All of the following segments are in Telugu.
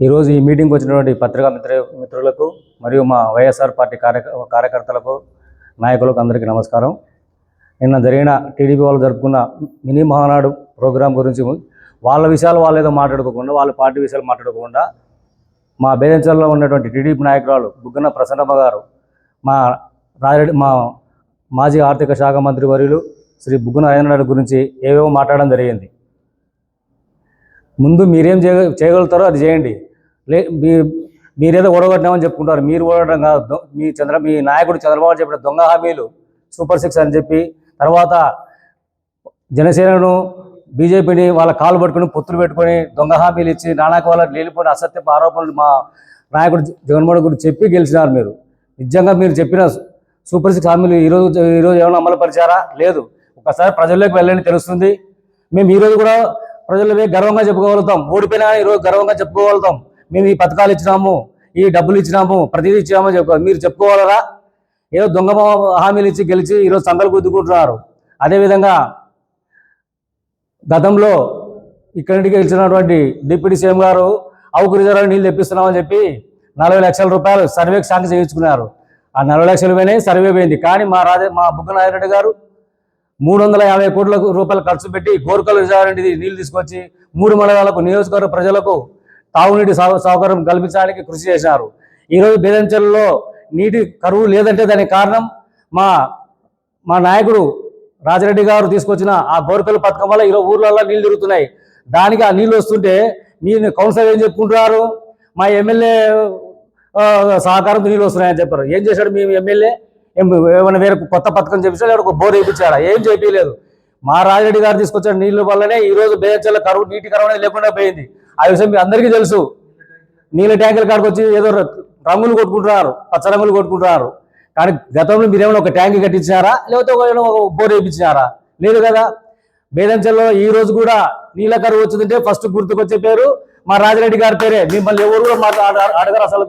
ఈరోజు ఈ మీటింగ్కి వచ్చినటువంటి పత్రికా మిత్ర మిత్రులకు మరియు మా వైఎస్ఆర్ పార్టీ కార్యక కార్యకర్తలకు నాయకులకు అందరికీ నమస్కారం. నిన్న జరిగిన టీడీపీ వాళ్ళు జరుపుకున్న మినీ మహానాడు ప్రోగ్రాం గురించి వాళ్ళ విషయాలు వాళ్ళు ఏదో మాట్లాడుకోకుండా వాళ్ళ పార్టీ విషయాలు మాట్లాడుకోకుండా మా బేదంచల్లో ఉన్నటువంటి టీడీపీ నాయకురాలు బుగ్గన ప్రసన్నమ్మ గారు మా రాజరెడ్డి మా మాజీ ఆర్థిక శాఖ మంత్రి వర్యులు శ్రీ బుగ్గన రాజేంద్ర గురించి ఏవేవో మాట్లాడడం జరిగింది. ముందు మీరేం చేయ చేయగలుగుతారో అది చేయండి. లే మీ మీరేదో ఓడగొట్టినామని చెప్పుకుంటారు. మీరు ఓడగడం కాదు. మీ చంద్ర మీ నాయకుడు చంద్రబాబు చెప్పిన దొంగ హామీలు సూపర్ సిక్స్ అని చెప్పి తర్వాత జనసేనను బీజేపీని వాళ్ళ కాలు పట్టుకుని పొత్తులు పెట్టుకొని దొంగ హామీలు ఇచ్చి నానాక వాళ్ళకి లేనిపోయిన అసత్యపు ఆరోపణలు మా నాయకుడు జగన్మోహన్ గురించి చెప్పి గెలిచినారు మీరు. నిజంగా మీరు చెప్పిన సూపర్ సిక్స్ హామీలు ఈరోజు ఈరోజు ఏమైనా అమలు పరిచారా? లేదు. ఒకసారి ప్రజల్లోకి వెళ్ళని తెలుస్తుంది. మేము ఈరోజు కూడా ప్రజలు గర్వంగా చెప్పుకోగలుగుతాం. ఓడిపోయినా ఈరోజు గర్వంగా చెప్పుకోగలుగుతాం. మేము ఈ పథకాలు ఇచ్చినాము ఈ డబ్బులు ఇచ్చినాము ప్రతిదీ ఇచ్చినాము చెప్పుకో మీరు చెప్పుకోవాలరా? ఏదో దొంగ హామీలు ఇచ్చి గెలిచి ఈరోజు సందలు గుద్దుకుంటున్నారు. అదేవిధంగా గతంలో ఇక్కడి నుంచి గెలిచినటువంటి డిప్యూటీ సీఎం గారు అవుకు రిజర్వ్ నీళ్ళు తెప్పిస్తున్నామని చెప్పి నలభై లక్షల రూపాయలు సర్వేకి సాంక్షన్ చేయించుకున్నారు. ఆ నలభై లక్షలు పోయినాయి సర్వే పోయింది. కానీ మా రాజే మా బుగ్గ బుగ్గనారాయణ గారు మూడు వందల యాభై కోట్ల రూపాయలు ఖర్చు పెట్టి గోర్కల్ రిజర్వ్ నీళ్ళు తీసుకొచ్చి మూడు మండలాలకు నియోజకవర్గ ప్రజలకు తాగునీటి సౌకర్యం కల్పించడానికి కృషి చేశారు. ఈరోజు బేదంచెలలో నీటి కరువు లేదంటే దానికి కారణం మా మా నాయకుడు రాజరెడ్డి గారు తీసుకొచ్చిన ఆ గోరకల్ పథకం వల్ల ఈరోజు ఊర్లలో నీళ్ళు తిరుగుతున్నాయి. దానికి ఆ నీళ్ళు వస్తుంటే మీరు కౌన్సిలర్ ఏం చెప్పుకుంటున్నారు? మా ఎమ్మెల్యే సహకారంతో నీళ్ళు వస్తున్నాయని చెప్పారు. ఏం చేశాడు మీ ఎమ్మెల్యే? ఏమైనా వేరే కొత్త పథకం చేపించాడు లేదా ఒక బోర్ వేయించాడా ఏం చేయలేదు మా రాజరెడ్డి గారు తీసుకొచ్చిన నీళ్ళ వల్లనే ఈ రోజు బేచల్ల కరువు నీటి కరువు అనేది లేకుండా పోయింది. ఆ విషయం మీ అందరికీ తెలుసు. నీళ్ళ ట్యాంకుల కాడికి వచ్చి ఏదో రంగులు కొట్టుకుంటున్నారు పచ్చ రంగులు కొట్టుకుంటున్నారు. కానీ గతంలో మీరేమైనా ఒక ట్యాంక్ కట్టించారా లేకపోతే ఒక ఒక బోర్ వేయించినారా లేదు కదా. బేదంచెల్లో ఈ రోజు కూడా నీళ్ళ కరువు వచ్చిందంటే ఫస్ట్ గుర్తుకొచ్చే పేరు మా రాజరెడ్డి గారి పేరే. మిమ్మల్ని ఎవరు కూడా మాట్లాడారు అడగరు అసలు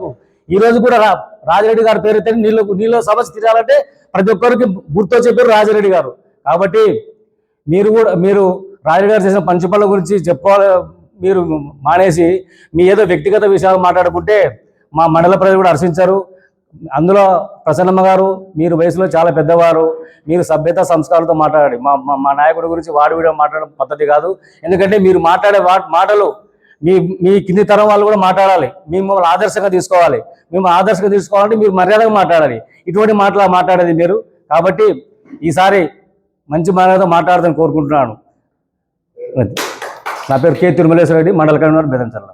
ఈ రోజు కూడా రా- రాజిరెడ్డి గారి పేరు అయితే నీళ్ళు నీళ్ళ సమస్య తీరాలంటే ప్రతి ఒక్కరికి గుర్తొచ్చే పేరు రాజిరెడ్డి గారు. కాబట్టి మీరు కూడా మీరు రాజు గారు చేసిన పంచి పనుల గురించి చెప్పుకోవాలి మీరు మానేసి మీ ఏదో వ్యక్తిగత విషయాలు మాట్లాడుకుంటే మా మండల ప్రజలు కూడా హర్షించారు. అందులో ప్రసన్నమ్మ గారు మీరు వయసులో చాలా పెద్దవారు మీరు సభ్యత సంస్కారాలతో మాట్లాడాలి మా మా- నాయకుడి గురించి వాడి వీడియో మాట్లాడడం పద్ధతి కాదు. ఎందుకంటే మీరు మాట్లాడే మాటలు మీ మీ కింది తరం వాళ్ళు కూడా మాట్లాడాలి. మిమ్మల్ని ఆదర్శంగా తీసుకోవాలి. మేము ఆదర్శంగా తీసుకోవాలంటే మీరు మర్యాదగా మాట్లాడాలి. ఇటువంటి మాటలు మాట్లాడేది మీరు. కాబట్టి ఈసారి మంచి మర్యాద మాట్లాడదని కోరుకుంటున్నాను. నా పేరు కె తిరుమలేశ్వర రెడ్డి మండల కన్వీనర్ బెదంచర్ల.